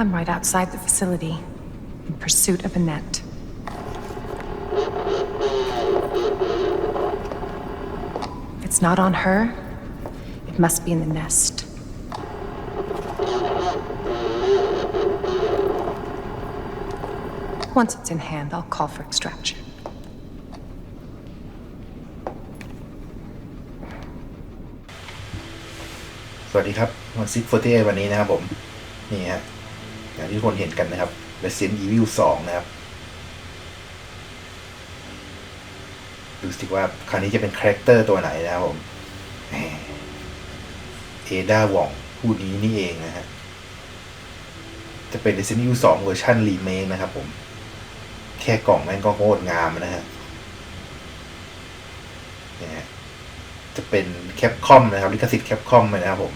I'm right outside the facility, in pursuit of Annette. If it's not on her, it must be in the nest. Once it's in hand, I'll call for extraction. สวัสดีครับวันซิกโฟเตวันนี้นะครับผม นี่ฮะ อย่างที่คนเห็นกันนะครับ Resident Evil 2 นะครับ ดูสิว่าคราวนี้จะเป็นคาแรคเตอร์ตัวไหนนะครับผมเอดาว่องผู้นี้นี่เองนะฮะ จะเป็น Resident Evil 2 เวอร์ชันรีเมคนะครับผม แค่กล่องแม่งก็โคตรงามนะฮะเนี่ยฮะจะเป็นแคปคอมนะครับ ลิขสิทธิ์แคปคอมนะครับผม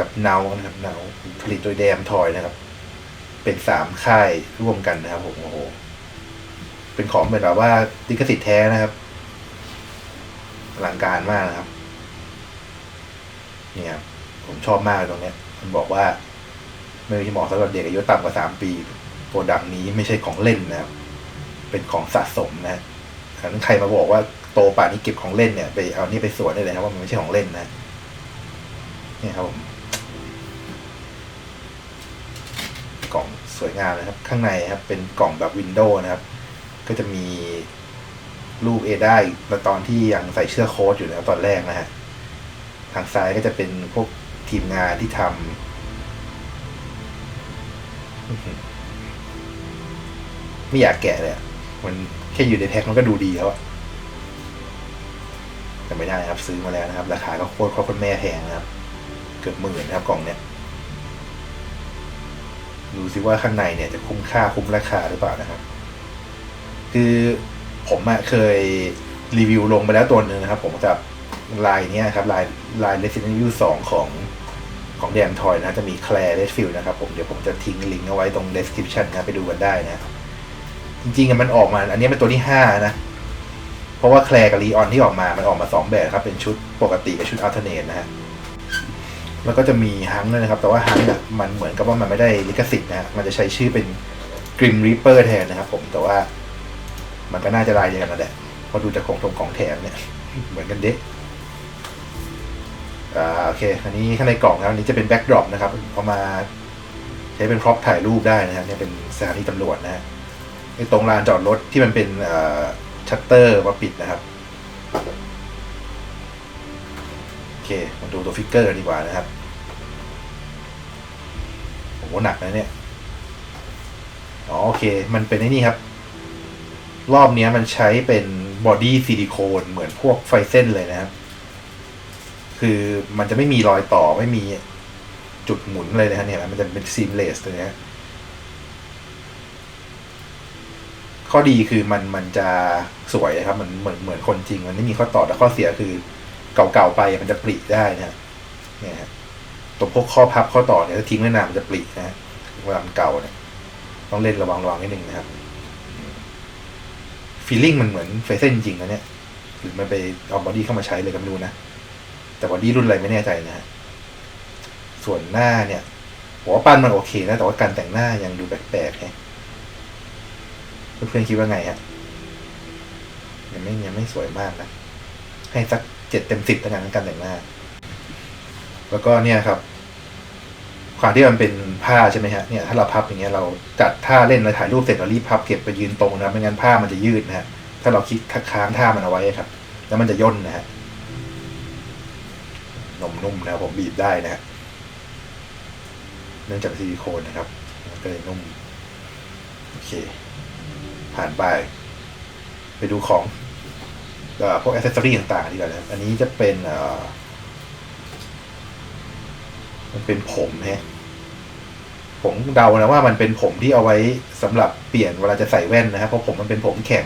กับเนานะครับเนาผลิตโดยแดมทอยนะครับ เป็นสามค่ายร่วมกันนะครับผมโอ้โห เป็นของเหมือนแบบว่าลิขสิทธิ์แท้นะครับอลังการมากนะครับเนี่ยครับผมชอบมากตรงเนี้ย มันบอกว่า ไม่ใช่เหมาะสำหรับเด็กอายุต่ำกว่าสามปีโปรดักต์นี้ไม่ใช่ของเล่นนะครับ เป็นของสะสมนะฉะนั้นใครมาบอกว่าโตป่านนี้เก็บของเล่นเนี่ย ไปเอานี่ไปสวนได้เลยครับว่ามันไม่ใช่ของเล่นนะเนี่ยครับผม กล่องสวยงามนะครับ ข้างในครับเป็นกล่องแบบวินโดว์นะครับ ก็จะมีรูปเอได้มาตอนที่ยังใส่เสื้อโค้ทอยู่นะครับตอนแรกนะฮะทางซ้ายก็จะเป็นพวกทีมงานที่ทำไม่อยากแกะเลยมันแค่อยู่ในแพ็คมันก็ดูดีแล้วอะแต่ไม่ได้นะครับ ซื้อมาแล้วนะครับ ราคาก็โคตรโคตรแม่แพงนะครับ เกือบหมื่นนะครับกล่องเนี้ย ดูซิว่าข้างในเนี่ยจะคุ้มค่าคุ้มราคาหรือเปล่านะครับ คือผมอเคยรีวิวลงไปแล้วตัวหนึ่งนะครับ ผมจะลายเนี้ยครับลายลาย Resident Evil 2 ของของแดนทอยนะ จะมีแคลร์เรดฟิลนะครับผมเดี๋ยวผมจะทิ้งลิงก์เอาไว้ตรง description นะไปดูกันได้นะ จริงๆมันออกมา อันนี้เป็นตัวที่ห้านะ เพราะว่าแคลร์กับลีออนที่ออกมา มันออกมาสองแบบครับ เป็นชุดปกติกับชุดอัลเทอร์เนทนะฮะ แล้วก็จะมีฮังด้วยนะครับ แต่ว่าฮังเนี่ยมันเหมือนกับว่ามันไม่ได้ลิขสิทธิ์นะมันจะใช้ชื่อเป็นกริมรีเปอร์แทนนะครับผมแต่ว่ามันก็น่าจะลายเดียวกันนั่นแหละเพราะดูจากของตรงของแถมเนี่ย เหมือนกันเด็กอ่าโอเค อันนี้ข้างในกล่องนะอันนี้จะเป็นแบ็กดรอปนะครับเอามาใช้เป็นพร็อพถ่ายรูปได้นะครับเนี่ยเป็นสถานีตำรวจนะฮะตรงลานจอดรถที่มันเป็นชัตเตอร์มาปิดนะครับ เคมาดูตัวฟิกเกอร์กันดีกว่านะครับโอ้โหหนักนะเนี่ยอ๋อโอเค มันเป็นไอ้นี่ครับ รอบเนี้ยมันใช้เป็นบอดี้ซิลิโคนเหมือนพวกไฟเส้นเลยนะครับ คือมันจะไม่มีรอยต่อไม่มีจุดหมุนเลยนะฮะเนี่ยมันจะเป็นซีมเลสเลยนะข้อดีคือมันมันจะสวยนะครับ มันเหมือนเหมือนคนจริง มันไม่มีข้อต่อแต่ข้อเสียคือ เก่าๆไปมันจะปริได้นะเนี่ยฮะตัวพวกข้อพับข้อต่อเนี่ยถ้าทิ้งไว้นานมันจะปรินะฮะเวลามันเก่าเนี่ยต้องเล่นระวังระวังนิดนึงนะครับฟีลลิ่งมันเหมือนไฟเส้นจริงนะเนี่ยหรือมันไปเอาบอดี้เข้ามาใช้เลยก็ไม่รู้นะ แต่บอดี้รุ่นอะไรไม่แน่ใจนะฮะส่วนหน้าเนี่ยผมว่าปั้นมันโอเคนะ แต่ว่าการแต่งหน้ายังดูแปลกๆไงเพื่อนๆคิดว่าไงฮะยังไม่ยังไม่สวยมากนะ ให้สัก เจ็ดเต็มสิบแล้วกันการแต่งหน้า แล้วก็เนี่ยครับ ความที่มันเป็นผ้าใช่ไหมฮะเนี่ยถ้าเราพับอย่างเงี้ยเราจัดท่าเล่นเราถ่ายรูปเสร็จเรารีบพับเก็บไปยืนตรงนะไม่งั้นผ้ามันจะยืดนะฮะถ้าเราคิดค้างท่ามันเอาไว้ครับ แล้วมันจะย่นนะฮะนมนุ่มนะผมบีบได้นะฮะเนื่องจากซิลิโคนนะครับก็เลยนุ่ม โอเค ผ่านไป ไปดูของ พวกอ c เซสซอรี่ต่างๆดีกว่านะครับอันนี้จะเป็นมันเป็นผมฮะผมเดานะว่ามันเป็นผมที่เอาไว้สำหรับเปลี่ยนเวลาจะใส่แว่นนะครับเพราะผมมันเป็นผมแข็ง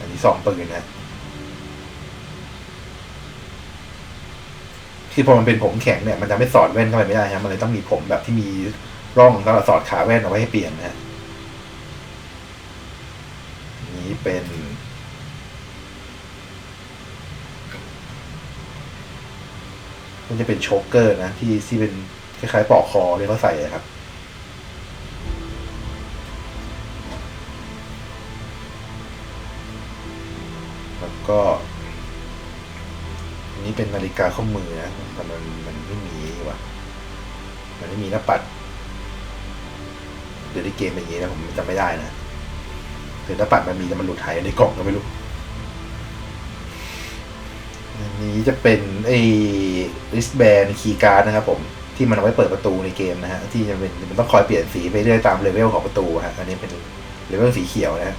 อันนี้ซองปืนนะที่พอมันเป็นผมแข็งเนี่ยมันจะไม่สอดแว่นเข้าไปไม่ได้ครับมันเลยต้องมีผมแบบที่มีร่องสำหรับสอดขาแว่นเอาไว้ให้เปลี่ยนนะฮะนี้เป็น มันจะเป็นโชกเกอร์นะ ที่ที่เป็นคล้ายๆปลอกคอที่เขาใส่ครับแล้วก็อันนี้เป็นนาฬิกาข้อมือนะแต่มันมันไม่มีว่ะ มันไม่มีหน้าปัดเดี๋ยวในเกมเป็นอย่างนี้นะผมจำไม่ได้นะหรือหน้าปัดมันมีแต่มันหลุดหายในกล่องก็ไม่รู้ นี้จะเป็นไอ้ wristband key card นะครับผมที่มันเอาไว้เปิดประตูในเกมนะฮะที่จะเป็นมันต้องคอยเปลี่ยนสีไปเรื่อยตามเลเวลของประตูฮะอันนี้เป็นเลเวลสีเขียวนะฮะ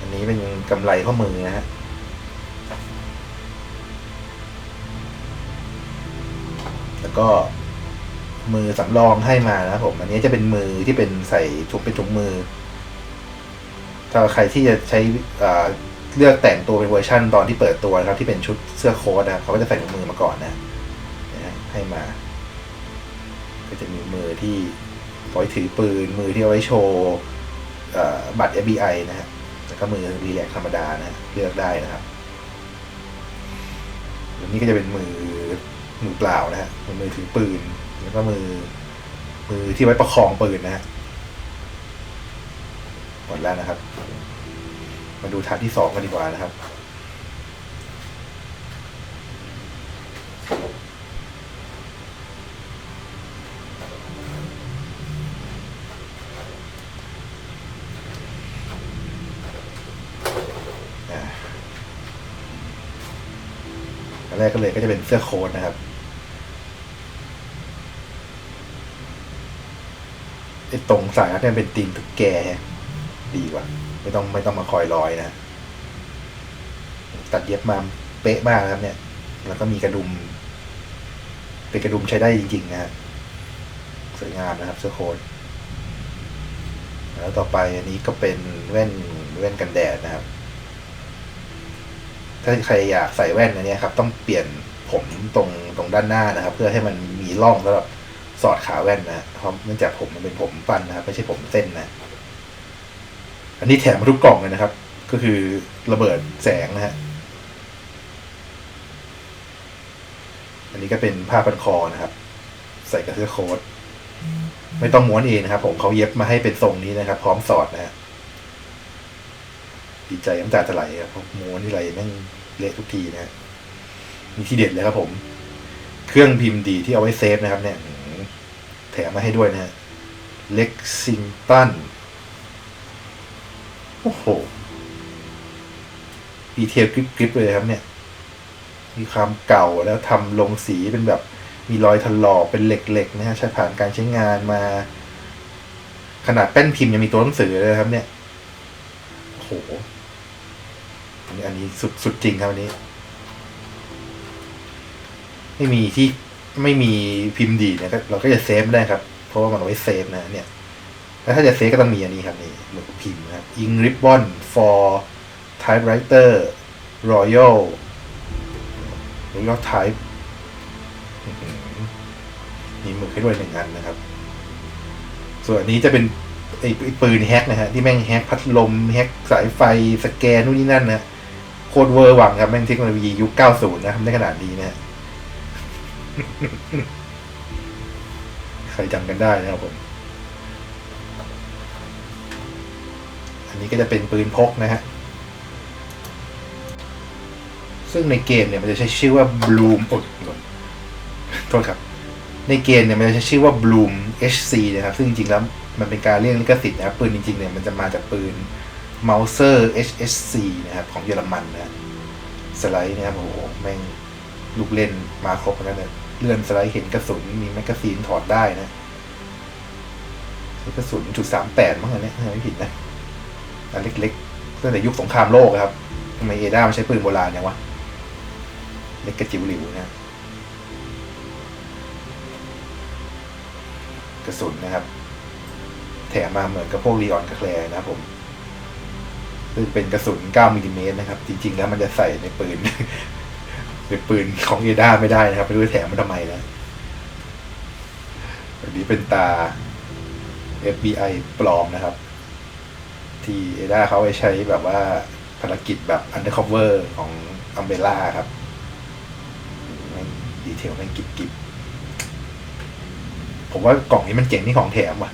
อันนี้เป็นกำไรข้อมือนะฮะแล้วก็มือสำรองให้มานะครับผม อันนี้จะเป็นมือที่เป็นใส่ถุงเป็นถุงมือ ถ้าใครที่จะใช้เลือกแต่งตัวเป็นเวอร์ชั่นตอนที่เปิดตัวนะครับ ที่เป็นชุดเสื้อโค้ทนะเขาก็จะใส่ถุงมือมาก่อนนะให้มา ก็จะมีมือที่ไว้ถือปืน มือที่เอาไว้โชว์บัตร FBI นะฮะแล้วก็มือรีแลกธรรมดานะเลือกได้นะครับอันนี้ก็จะเป็นมือมือเปล่านะฮะมือถือปืน แล้วก็มือ มือที่ไว้ประคองปืนนะฮะ หมดแล้วนะครับ มาดูฐานที่สองกันดีกว่านะครับอ่าอันแรกก็เลยก็จะเป็นเสื้อโค้ทนะครับไอ้ตรงสายรัดเนี่ยเป็นตีนตุ๊กแก ดีกว่า ไม่ต้องไม่ต้องมาคอยลอยนะ ตัดเย็บมาเป๊ะมากนะครับ เนี่ย แล้วก็มีกระดุม เป็นกระดุมใช้ได้จริงๆนะสวยงามนะครับเสื้อโค้ทแล้วต่อไปอันนี้ก็เป็นแว่นแว่นกันแดดนะครับ ถ้าใครอยากใส่แว่นอันนี้ครับ ต้องเปลี่ยนผมตรงตรงด้านหน้านะครับ เพื่อให้มันมีร่องสำหรับสอดขาแว่นนะเพราะเนื่องจากผมมันเป็นผมฟันนะครับ ไม่ใช่ผมเส้นนะ อันนี้แถมมาทุกกล่องเลยนะครับ ก็คือระเบิดแสงนะฮะ อันนี้ก็เป็นผ้าพันคอนะครับ ใส่กับเสื้อโค้ทไม่ต้องม้วนเองนะครับ ผมเขาเย็บมาให้เป็นทรงนี้นะครับ พร้อมสอดนะฮะดีใจน้ำตาจะไหลครับเพราะม้วนที่ไรแม่งเละทุกทีนะฮะมีที่เด็ดเลยครับผม เครื่องพิมพ์ดีที่เอาไว้เซฟนะครับ เนี่ยแถมมาให้ด้วยนะฮะเล็กซิงตัน โอ้โหดีเทลกริบๆเลยครับเนี่ย มีความเก่าแล้วทำลงสีเป็นแบบ มีรอยถลอกเป็นเหล็กๆนะฮะใช้ผ่านการใช้งานมา ขนาดแป้นพิมพ์ยังมีตัวหนังสือเลยครับ เนี่ย โอ้โห อันนี้อันนี้สุดสุดจริงครับอันนี้ ไม่มีที่ไม่มีพิมพ์ดีเนี่ยเราก็จะเซฟได้ครับ เพราะว่ามันไว้เซฟนะเนี่ย แล้วถ้าจะเซฟก็ต้องมีอันนี้ครับนี่หมือนกับพิมพ์นะครับ ink ribbon for typewriter royal royal type อื้อหือมีหมึกให้ด้วยหนึ่งอันนะครับ ส่วนอันนี้จะเป็นไอ้ปืนแฮกนะฮะที่แม่งแฮกพัดลมแฮกสายไฟสแกนนู่นนี่นั่นนะโคตรเวอร์หวังครับแม่งเทคโนโลยียุค 90 นะครับได้ขนาดนี้นะฮะใครจำกันได้นะครับผม อันนี้ก็จะเป็นปืนพกนะฮะ ซึ่งในเกมเนี่ยมันจะใช้ชื่อว่า Bloom อดโทษครับ ในเกมเนี่ยมันจะใช้ชื่อว่า Bloom HC นะครับ ซึ่งจริงๆแล้วมันเป็นการเรียกลิขสิทธิ์นะครับปืนจริงๆเนี่ยมันจะมาจากปืน Mauser HSC นะครับของเยอรมันนะสไลด์นะครับโอ้โหแม่งลูกเล่นมาครบแล้วเนี่ยเลื่อนสไลด์เห็นกระสุนมีแมกกาซีนถอดได้นะกระสุนจุดสามแปดมั้งเนี้ยไม่ผิดนะ อันเล็กๆตั้งแต่ยุคสงครามโลกอะครับทำไมเอด้ามันใช้ปืนโบราณอย่างวะ เล็กกระจิ๋วหลิวนะกระสุนนะครับ แถมมาเหมือนกับพวกรีออนกับแคลร์นะผมซึ่งเป็นกระสุน 9มิลลิเมตรนะครับ จริง ๆ แล้วมันจะใส่ในปืนเป็นปืนของเอด้าไม่ได้นะครับไม่รู้จะแถมมันทำไมนะอันนี้เป็นตา FBI ปลอมนะครับ ที่เอด้าเขาไปใช้แบบว่าภารกิจแบบ undercover ของ Umbrella ครับดีเทลแม่งกิบกิบผมว่ากล่องนี้มันเจ๋งที่ของแถมว่ะ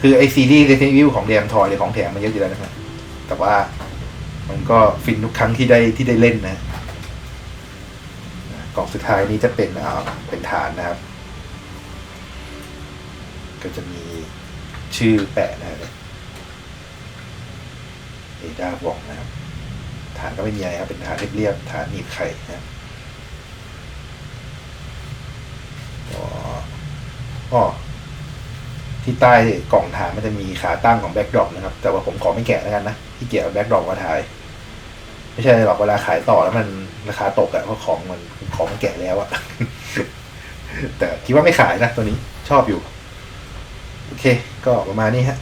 คือไอซีรีส์ Resident Evil ของแดมทอยเลยของแถมมันเยอะอยู่แล้วนะครับแต่ว่ามันก็ฟินทุกครั้งที่ได้ที่ได้เล่นนะ กล่องสุดท้ายนี้จะเป็นอ่าเป็นฐานนะครับ ก็จะมีชื่อแปะนะครับ เอดาบอกนะครับ ฐานก็ไม่มีอะไรครับ เป็นฐานเรียบๆฐานหนีบไข่นะครับอ๋อที่ใต้กล่องฐานมันจะมีขาตั้งของแบ็กดรอปนะครับ แต่ว่าผมขอไม่แกะแล้วกันนะที่เกี่ยวกับแบ็กดรอปมาถ่าย ไม่ใช่หรอกเวลาขายต่อแล้วมันราคาตกอะเพราะของมันของมันแกะแล้วอะแต่คิดว่าไม่ขายนะตัวนี้ชอบอยู่ โอเค ก็ประมาณนี้ฮะ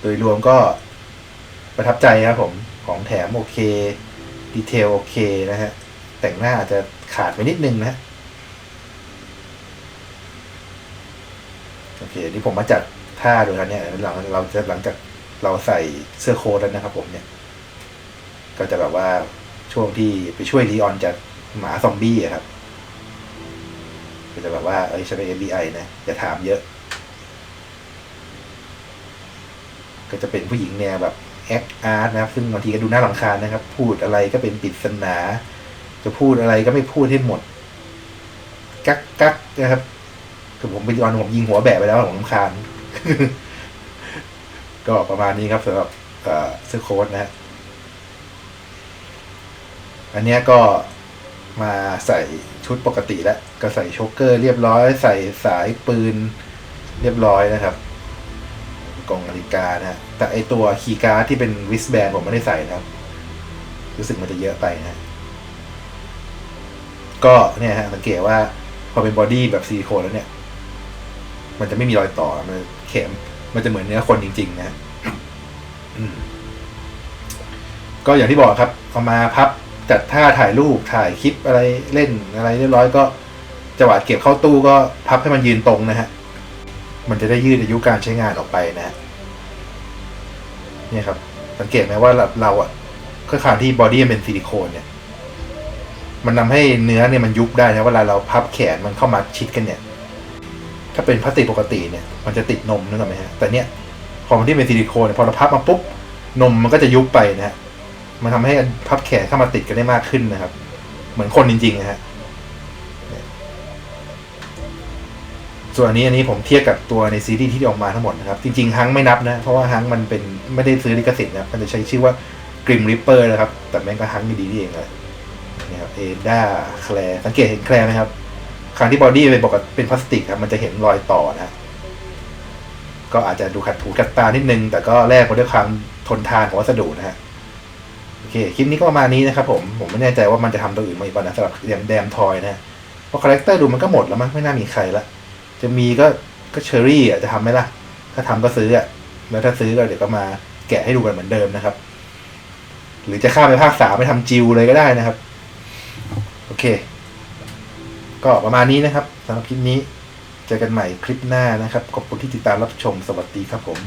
โดยรวมก็ประทับใจครับผมของแถมโอเค ดีเทลโอเคนะฮะ แต่งหน้าอาจจะขาดไปนิดนึงนะโอเค นี่ผมมาจัดท่าดูแล้วเนี่ยหลังเราจะหลังจากเราใส่เสื้อโค้ทแล้วนะครับผมเนี่ย ก็จะแบบว่าช่วงที่ไปช่วยลีออนจากหมาซอมบี้ครับ ก็จะแบบว่า เอ้ยฉันเป็น FBI นะอย่าถามเยอะ ก็จะเป็นผู้หญิงแนวแบบแอคอาร์ตนะครับ ซึ่งบางทีก็ดูน่ารำคาญนะครับ พูดอะไรก็เป็นปริศนา จะพูดอะไรก็ไม่พูดให้หมด กักกักนะครับคือผมไปตอนผมยิงหัวแบะไปแล้วผมรำคาญ ก็ประมาณนี้ครับสำหรับเสื้อโค้ทนะฮะอันนี้ก็มาใส่ชุดปกติแล้ว ก็ใส่โชกเกอร์เรียบร้อย ใส่สายปืนเรียบร้อยนะครับ กล่องนาฬิกานะฮะแต่ไอตัวคีย์การ์ดที่เป็นวิสแบนผมไม่ได้ใส่นะครับ รู้สึกมันจะเยอะไปนะ ก็เนี่ยฮะสังเกตว่า พอเป็นบอดี้แบบซิลิโคนแล้วเนี่ย มันจะไม่มีรอยต่อมันเข็ม มันจะเหมือนเนื้อคนจริง ๆ นะก็อย่างที่บอกครับ เอามาพับจัดท่าถ่ายรูปถ่ายคลิปอะไรเล่นอะไรเรียบร้อยก็จังหวะเก็บเข้าตู้ก็พับให้มันยืนตรงนะฮะ มันจะได้ยืดอายุการใช้งานออกไปนะฮะเนี่ยครับสังเกตไหมว่าเราเราอะก็ขานที่บอดี้เป็นซิลิโคนเนี่ย มันทำให้เนื้อเนี่ยมันยุบได้นะเวลาเราพับแขนมันเข้ามาชิดกันเนี่ย ถ้าเป็นพลาสติกปกติเนี่ย มันจะติดนมนึกออกไหมฮะแต่เนี่ยพอมันที่เป็นซิลิโคนเนี่ยพอเราพับมาปุ๊บนมมันก็จะยุบไปนะฮะมันทำให้พับแขนเข้ามาติดกันได้มากขึ้นนะครับ เหมือนคนจริงๆนะฮะ ส่วนอันนี้อันนี้ผมเทียบกับตัวในซีรีส์ที่ออกมาทั้งหมดนะครับ จริงๆฮังไม่นับนะ เพราะว่าฮังมันเป็นไม่ได้ซื้อลิขสิทธิ์นะมันจะใช้ชื่อว่ากริมริปเปอร์นะครับ แต่แม่งก็ฮังไม่ดีนี่เองเลยนี่ครับเอด้าแคลสังเกตเห็นแคลไหมครับครั้งที่บอดี้เป็นปกติเป็นพลาสติกครับมันจะเห็นรอยต่อนะก็อาจจะดูขัดถูขัดตานิดนึง แต่ก็แลกมาด้วยความทนทานของวัสดุนะฮะโอเคคลิปนี้ก็ประมาณนี้นะครับผมผมไม่แน่ใจว่ามันจะทำตัวอื่นมาอีกบ้างนะสำหรับแดมแดมทอยนะฮะเพราะคาแรคเตอร์ดูมันก็หมดแล้วมั้งไม่น่ามีใครละ จะมีก็ก็เชอรี่อะจะทำไหมล่ะ ถ้าทำก็ซื้ออะแล้วถ้าซื้อก็เดี๋ยวก็มาแกะให้ดูกันเหมือนเดิมนะครับ หรือจะข้ามไปภาคสามไปทำจิวเลยก็ได้นะครับ โอเค ก็ประมาณนี้นะครับสำหรับคลิปนี้ เจอกันใหม่คลิปหน้านะครับ ขอบคุณที่ติดตามรับชมสวัสดีครับผม